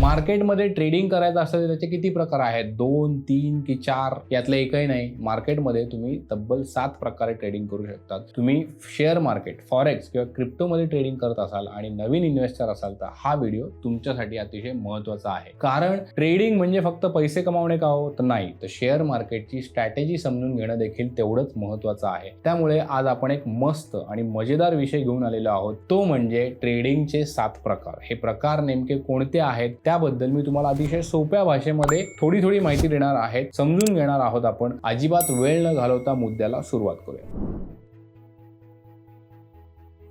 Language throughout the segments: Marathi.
मार्केटमध्ये ट्रेडिंग करायचं असेल तर त्याचे किती प्रकार आहेत? दोन तीन की चार? यातलं एकही नाही. मार्केटमध्ये तुम्ही तब्बल सात प्रकारे ट्रेडिंग करू शकता तुम्ही शेअर मार्केट फॉरेक्स किंवा क्रिप्टोमध्ये ट्रेडिंग करत असाल आणि नवीन इन्व्हेस्टर असाल तर हा व्हिडिओ तुमच्यासाठी अतिशय महत्त्वाचा आहे. कारण ट्रेडिंग म्हणजे फक्त पैसे कमावणे का हो? तर नाही. तर शेअर मार्केटची स्ट्रॅटेजी समजून घेणं देखील तेवढंच महत्त्वाचं आहे. त्यामुळे आज आपण एक मस्त आणि मजेदार विषय घेऊन आलेलो आहोत. तो म्हणजे ट्रेडिंगचे सात प्रकार. हे प्रकार नेमके कोणते आहेत? त्याबद्दल मी तुम्हाला अतिशय सोप्या भाषेमध्ये थोडी थोडी माहिती देणार आहे समजून घेणार आहोत आपण. अजिबात वेळ न घालवता मुद्द्याला सुरुवात करूया.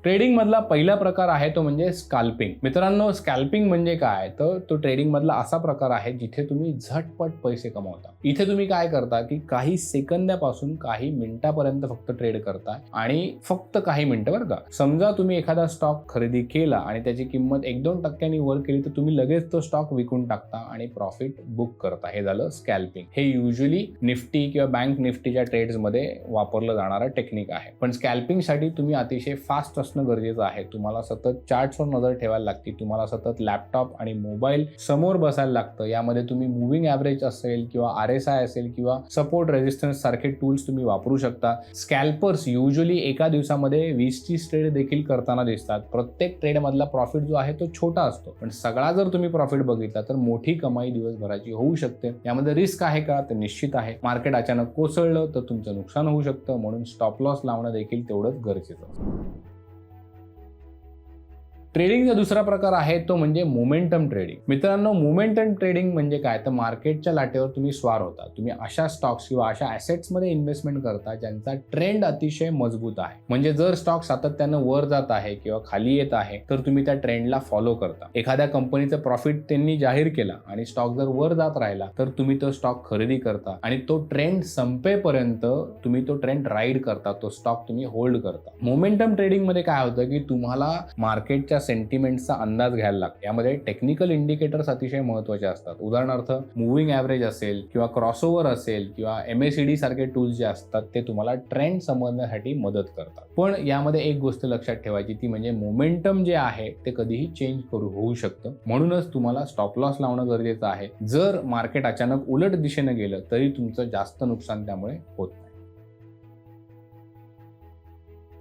ट्रेडिंगमधला पहिला प्रकार आहे तो म्हणजे स्कॅल्पिंग मित्रांनो स्कॅल्पिंग म्हणजे काय? तर तो ट्रेडिंगमधला असा प्रकार आहे जिथे तुम्ही झटपट पैसे कमवता. इथे तुम्ही काय करता की काही सेकंदापासून काही मिनिटापर्यंत फक्त ट्रेड करता आणि फक्त काही मिनिटं बरं का. समजा तुम्ही एखादा स्टॉक खरेदी केला आणि त्याची किंमत एक दोन टक्क्यांनी वर केली तर तुम्ही लगेच तो स्टॉक विकून टाकता आणि प्रॉफिट बुक करता. हे झालं स्कॅल्पिंग हे युजली निफ्टी किंवा बँक निफ्टीच्या ट्रेड्समध्ये वापरलं जाणारं टेक्निक आहे. पण स्कॅल्पिंगसाठी तुम्ही अतिशय फास्ट असणं गरजेचं आहे. तुम्हाला सतत चार्ट्सवर नजर ठेवायला लागते तुम्हाला सतत लॅपटॉप आणि मोबाईल समोर बसायला लागतं. यामध्ये तुम्ही मुव्हिंग ॲव्हरेज असेल किंवा आर एस आय असेल किंवा सपोर्ट रेजिस्टन्स सारखे टूल्स तुम्ही वापरू शकता. स्कॅल्पर्स युजली एका दिवसामध्ये वीस तीस ट्रेड देखील करताना दिसतात. प्रत्येक ट्रेडमधला प्रॉफिट जो आहे तो छोटा असतो. पण सगळा जर तुम्ही प्रॉफिट बघितला तर मोठी कमाई दिवसभराची होऊ शकते. यामध्ये रिस्क आहे का? तर निश्चित आहे. मार्केट अचानक कोसळलं तर तुमचं नुकसान होऊ शकतं. म्हणून स्टॉप लॉस लावणं देखील तेवढंच गरजेचं असतं. ट्रेडिंगचा दुसरा प्रकार आहे तो म्हणजे मोमेंटम ट्रेडिंग. मित्रांनो मोमेंटम ट्रेडिंग म्हणजे काय? तर मार्केटच्या लाटेवर तुम्ही स्वार होता. तुम्ही अशा स्टॉक्स किंवा अशा ॲसेट्समध्ये इन्व्हेस्टमेंट करता ज्यांचा ट्रेंड अतिशय मजबूत आहे. म्हणजे जर स्टॉक सातत्यानं वर जात आहे किंवा खाली येत आहे तर तुम्ही त्या ट्रेंडला फॉलो करता. एखाद्या कंपनीचं प्रॉफिट त्यांनी जाहीर केला आणि स्टॉक जर वर जात राहिला तर तुम्ही तो स्टॉक खरेदी करता आणि तो ट्रेंड संपेपर्यंत तुम्ही तो ट्रेंड राईड करता तो स्टॉक तुम्ही होल्ड करता. मोमेंटम ट्रेडिंगमध्ये काय होतं की तुम्हाला मार्केटच्या सेंटिमेंटचा अंदाज घ्यायला लागतो. यामध्ये टेक्निकल इंडिकेटर्स अतिशय महत्त्वाचे असतात. उदाहरणार्थ मुव्हिंग ॲव्हरेज असेल किंवा क्रॉसओव्हर असेल किंवा एम एस सी डी सारखे टूल्स जे असतात ते तुम्हाला ट्रेंड समजण्यासाठी मदत करतात. पण यामध्ये एक गोष्ट लक्षात ठेवायची ती म्हणजे मोमेंटम जे आहे ते कधीही चेंज करू होऊ शकतं. म्हणूनच तुम्हाला स्टॉप लॉस लावणं गरजेचं आहे. जर मार्केट अचानक उलट दिशेनं गेलं तरी तुमचं जास्त नुकसान त्यामुळे होत नाही.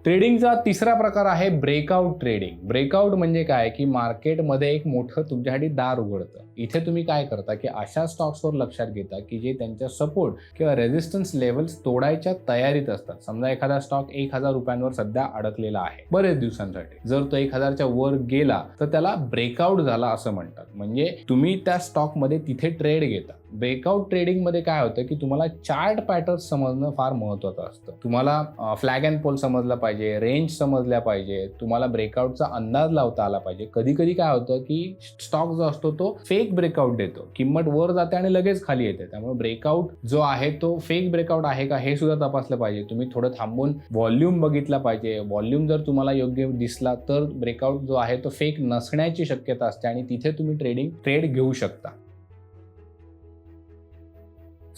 ट्रेडिंगचा तिसरा प्रकार आहे ब्रेकआउट ट्रेडिंग. ब्रेकआउट म्हणजे काय? की मार्केटमध्ये एक मोठं तुमच्यासाठी दार उघडतं. इथे तुम्ही काय करता? की अशा स्टॉक्सवर लक्षात घेता की जे त्यांच्या सपोर्ट किंवा रेझिस्टन्स लेवल्स तोडायच्या तयारीत असतात. समजा एखादा स्टॉक एक हजार रुपयांवर सध्या अडकलेला आहे बरेच दिवसांसाठी. जर तो एक हजारच्या वर गेला तर त्याला ब्रेकआउट झाला असं म्हणतात. म्हणजे तुम्ही त्या स्टॉकमध्ये तिथे ट्रेड घेता. ब्रेकआउट ट्रेडिंगमध्ये काय होतं की तुम्हाला चार्ट पॅटर्न समजणं फार महत्त्वाचं असतं. तुम्हाला फ्लॅग अँड पोल समजला पाहिजे रेंज समजल्या पाहिजे तुम्हाला ब्रेकआउटचा अंदाज लावता आला पाहिजे. कधी कधी काय होतं की स्टॉक जो असतो तो फेक ब्रेकआउट देतो. किंमत वर जाते आणि लगेच खाली येते. त्यामुळे ब्रेकआउट जो आहे तो फेक ब्रेकआउट आहे का हे सुद्धा तपासलं पाहिजे. तुम्ही थोडं थांबून व्हॉल्यूम बघितला पाहिजे. व्हॉल्यूम जर तुम्हाला योग्य दिसला तर ब्रेकआउट जो आहे तो फेक नसण्याची शक्यता असते आणि तिथे तुम्ही ट्रेडिंग ट्रेड घेऊ शकता.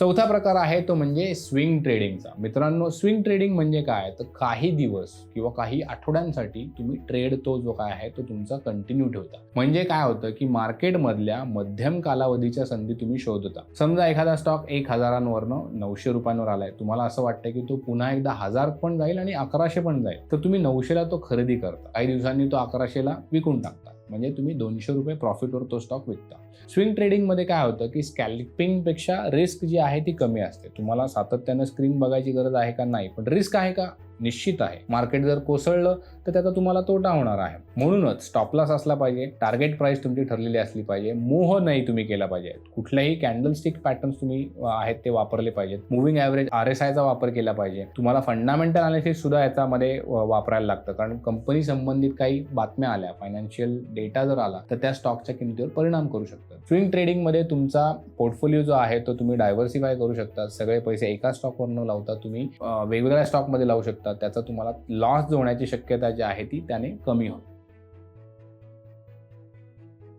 चौथा प्रकार आहे तो म्हणजे स्विंग ट्रेडिंगचा मित्रांनो स्विंग ट्रेडिंग म्हणजे काय? तर काही दिवस किंवा काही आठवड्यांसाठी तुम्ही ट्रेड तो जो काय आहे तो तुमचा कंटिन्यू ठेवता. म्हणजे काय होतं की मार्केटमधल्या मध्यम कालावधीच्या संधी तुम्ही शोधता. समजा एखादा स्टॉक एक हजारांवरनं नऊशे रुपयांवर आलाय. तुम्हाला असं वाटतं की तो पुन्हा एकदा हजार पण जाईल आणि अकराशे पण जाईल. तर तुम्ही नऊशेला तो खरेदी करता. काही दिवसांनी तो अकराशेला विकून टाकता. म्हणजे तुम्ही दोनशे रुपये प्रॉफिटवर तो स्टॉक विकता. स्विंग ट्रेडिंगमध्ये काय होतं की स्कॅल्पिंगपेक्षा रिस्क जी आहे ती कमी असते. तुम्हाला सातत्यानं स्क्रीन बघायची गरज आहे का नाही? पण रिस्क आहे का? निश्चित आहे. मार्केट जर कोसळलं तर त्याचा तुम्हाला तोटा होणार आहे. म्हणूनच स्टॉपलॉस असला पाहिजे टार्गेट प्राइस तुमची ठरलेली असली पाहिजे मोह नाही तुम्ही केला पाहिजे. कुठल्याही कॅन्डलस्टिक पॅटर्न पॅटर्न्स तुम्ही आहेत ते वापरले पाहिजेत. मुव्हिंग ॲव्हरेज आर एस आयचा वापर केला पाहिजे. तुम्हाला फंडामेंटल अनालिसिस सुद्धा याच्यामध्ये वापरायला लागतं. कारण कंपनी संबंधित काही बातम्या आल्या फायनान्शियल डेटा जर आला तर त्या स्टॉकच्या किमतीवर परिणाम करू शकतात. स्विंग ट्रेडिंगमध्ये तुमचा पोर्टफोलिओ जो आहे तो तुम्ही डायव्हर्सिफाय करू शकता. सगळे पैसे एका स्टॉकवर न लावता तुम्ही. वेगवेगळ्या स्टॉकमध्ये लावू शकता. त्याचा तुम्हाला लॉस जो होण्याची शक्यता जी आहे ती त्याने कमी होते.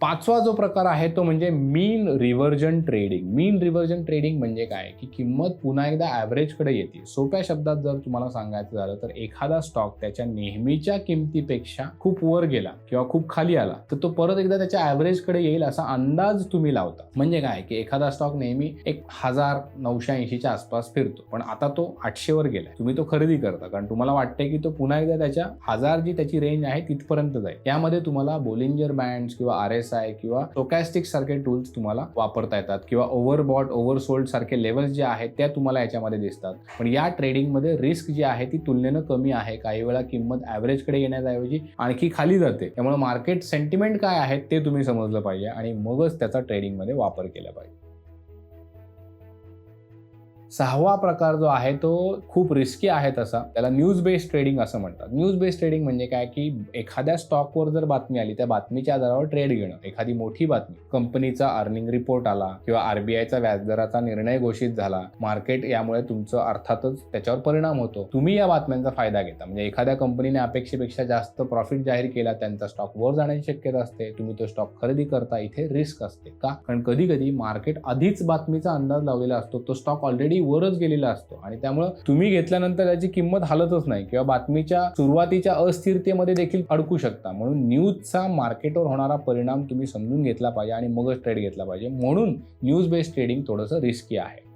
पाचवा जो प्रकार आहे तो म्हणजे mean reversion trading mean reversion trading म्हणजे काय? की किंमत पुन्हा एकदा ॲव्हरेजकडे येते. सोप्या शब्दात जर तुम्हाला सांगायचं झालं तर एखादा स्टॉक त्याच्या नेहमीच्या किमतीपेक्षा खूप वर गेला किंवा खूप खाली आला तर तो परत एकदा त्याच्या ॲव्हरेजकडे येईल असा अंदाज तुम्ही लावता. म्हणजे काय? की एखादा स्टॉक नेहमी एक हजार नऊशे ऐंशीच्या आसपास फिरतो. पण आता तो आठशेवर गेला तुम्ही तो खरेदी करता. कारण तुम्हाला वाटते की तो पुन्हा एकदा त्याच्या हजार जी त्याची रेंज आहे तिथपर्यंत जाईल. त्यामध्ये तुम्हाला बोलिंजर बँड्स किंवा आर एस आय किंवा टोकॅस्टिक सारखे टूल्स तुम्हाला वापरता येतात किंवा ओव्हरबॉट ओव्हरसोल्ड सारखे लेवल्स जे आहेत त्या तुम्हाला याच्यामध्ये दिसतात. पण या ट्रेडिंगमध्ये रिस्क जी आहे ती तुलनेनं कमी आहे. काही वेळा किंमत ॲव्हरेजकडे येण्याऐवजी आणखी खाली जाते. त्यामुळे मार्केट सेंटिमेंट काय आहे ते तुम्ही समजलं पाहिजे आणि मगच त्याचा ट्रेडिंगमध्ये वापर केला पाहिजे. सहावा प्रकार जो आहे तो खूप रिस्की आहे तसा. त्याला न्यूज बेस्ड ट्रेडिंग असं म्हणतात. न्यूज बेस्ड ट्रेडिंग म्हणजे काय? की एखाद्या स्टॉकवर जर बातमी आली त्या बातमीच्या आधारावर ट्रेड घेणं. एखादी मोठी बातमी. कंपनीचा अर्निंग रिपोर्ट आला किंवा आरबीआयचा व्याजदराचा निर्णय घोषित झाला मार्केट यामुळे तुमचं अर्थातच त्याच्यावर परिणाम होतो. तुम्ही या बातम्यांचा फायदा घेता. म्हणजे एखाद्या कंपनीने अपेक्षेपेक्षा जास्त प्रॉफिट जाहीर केला त्यांचा स्टॉक वर जाण्याची शक्यता असते. तुम्ही तो स्टॉक खरेदी करता इथे रिस्क असते. का? कारण कधी कधी मार्केट आधीच बातमीचा अंदाज लावलेला असतो. तो स्टॉक ऑलरेडी वरच गेलेला असतो. आणि त्यामुळं तुम्ही घेतल्यानंतर त्याची किंमत हालतच नाही किंवा बातमीच्या सुरुवातीच्या अस्थिरतेमध्ये देखील अडकू शकता. म्हणून न्यूजचा मार्केटवर होणारा परिणाम तुम्ही समजून घेतला पाहिजे आणि मगच ट्रेड घेतला पाहिजे. म्हणून न्यूज बेस्ड ट्रेडिंग थोडंसं रिस्की आहे.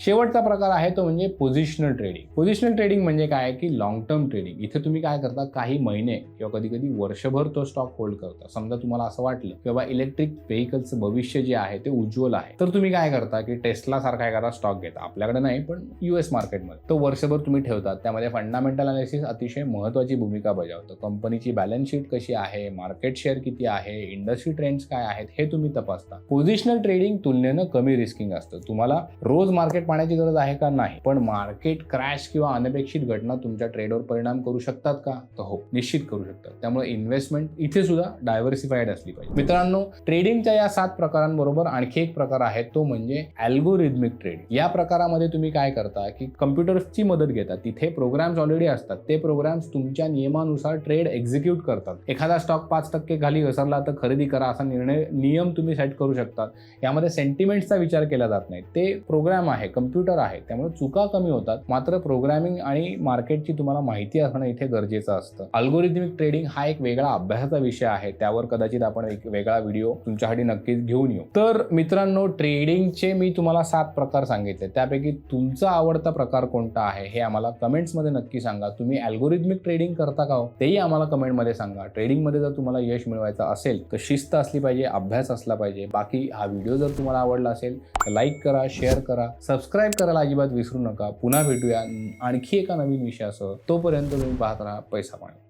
शेवटचा प्रकार आहे तो म्हणजे पोझिशनल ट्रेडिंग पोझिशनल ट्रेडिंग म्हणजे काय की लॉंग टर्म ट्रेडिंग इथे तुम्ही काय करता काही महिने किंवा कधी कधी वर्षभर तो स्टॉक होल्ड करता. समजा तुम्हाला असं वाटलं की बाबा इलेक्ट्रिक व्हेकलचं भविष्य जे आहे ते उज्ज्वल आहे. तर तुम्ही काय करता की टेस्ला सारखा एखादा स्टॉक घेता. आपल्याकडे नाही पण युएस मार्केटमध्ये तो वर्षभर तुम्ही ठेवतात त्यामध्ये फंडामेंटल अनालिसिस अतिशय महत्वाची भूमिका बजावतं. कंपनीची बॅलन्स शीट कशी आहे? मार्केट शेअर किती आहे? इंडस्ट्री ट्रेंड्स काय आहेत? हे तुम्ही तपासता. पोझिशनल ट्रेडिंग तुलनेनं कमी रिस्किंग असतं. तुम्हाला रोज मार्केट पाण्याची गरज आहे का नाही? पण मार्केट क्रॅश किंवा अनपेक्षित घटना तुमच्या ट्रेडवर परिणाम करू शकतात का? तर हो निश्चित करू शकतात. त्यामुळे इन्व्हेस्टमेंट इथे सुद्धा डायव्हर्सिफाईड असली पाहिजे. मित्रांनो ट्रेडिंगच्या या सात प्रकारांबरोबर आणखी एक प्रकार आहे तो म्हणजे अल्गोरिदमिक ट्रेड या प्रकारामध्ये तुम्ही काय करता की कम्प्युटर्सची मदत घेता. तिथे प्रोग्राम्स ऑलरेडी असतात. ते प्रोग्राम्स तुमच्या नियमानुसार ट्रेड एक्झिक्यूट करतात. एखादा स्टॉक पाच टक्के खाली घसरला तर खरेदी करा असा निर्णय नियम तुम्ही सेट करू शकतात. यामध्ये सेंटिमेंट्सचा विचार केला जात नाही. ते प्रोग्राम आहे कम्प्युटर आहे त्यामुळे चुका कमी होतात. मात्र प्रोग्रॅमिंग आणि मार्केटची तुम्हाला माहिती असणं इथे गरजेचं असतं. अल्गोरिथमिक ट्रेडिंग हा एक वेगळा अभ्यासाचा विषय आहे. त्यावर कदाचित आपण एक वेगळा व्हिडिओ तुमच्यासाठी नक्कीच घेऊन येऊ. तर मित्रांनो ट्रेडिंगचे मी तुम्हाला सात प्रकार सांगितले. त्यापैकी तुमचा आवडता प्रकार कोणता आहे हे आम्हाला कमेंट्समध्ये नक्की सांगा. तुम्ही अल्गोरिथमिक ट्रेडिंग करता का हो? तेही आम्हाला कमेंटमध्ये सांगा. ट्रेडिंगमध्ये जर तुम्हाला यश मिळवायचं असेल तर शिस्त असली पाहिजे अभ्यास असला पाहिजे. बाकी हा व्हिडिओ जर तुम्हाला आवडला असेल तर लाईक करा शेअर करा सबस्क्राईब करायला अजिबात विसरू नका. पुन्हा भेटूया आणखी एका नवीन विषयासह. तोपर्यंत तुम्ही पाहत राहा पैसा पाणी.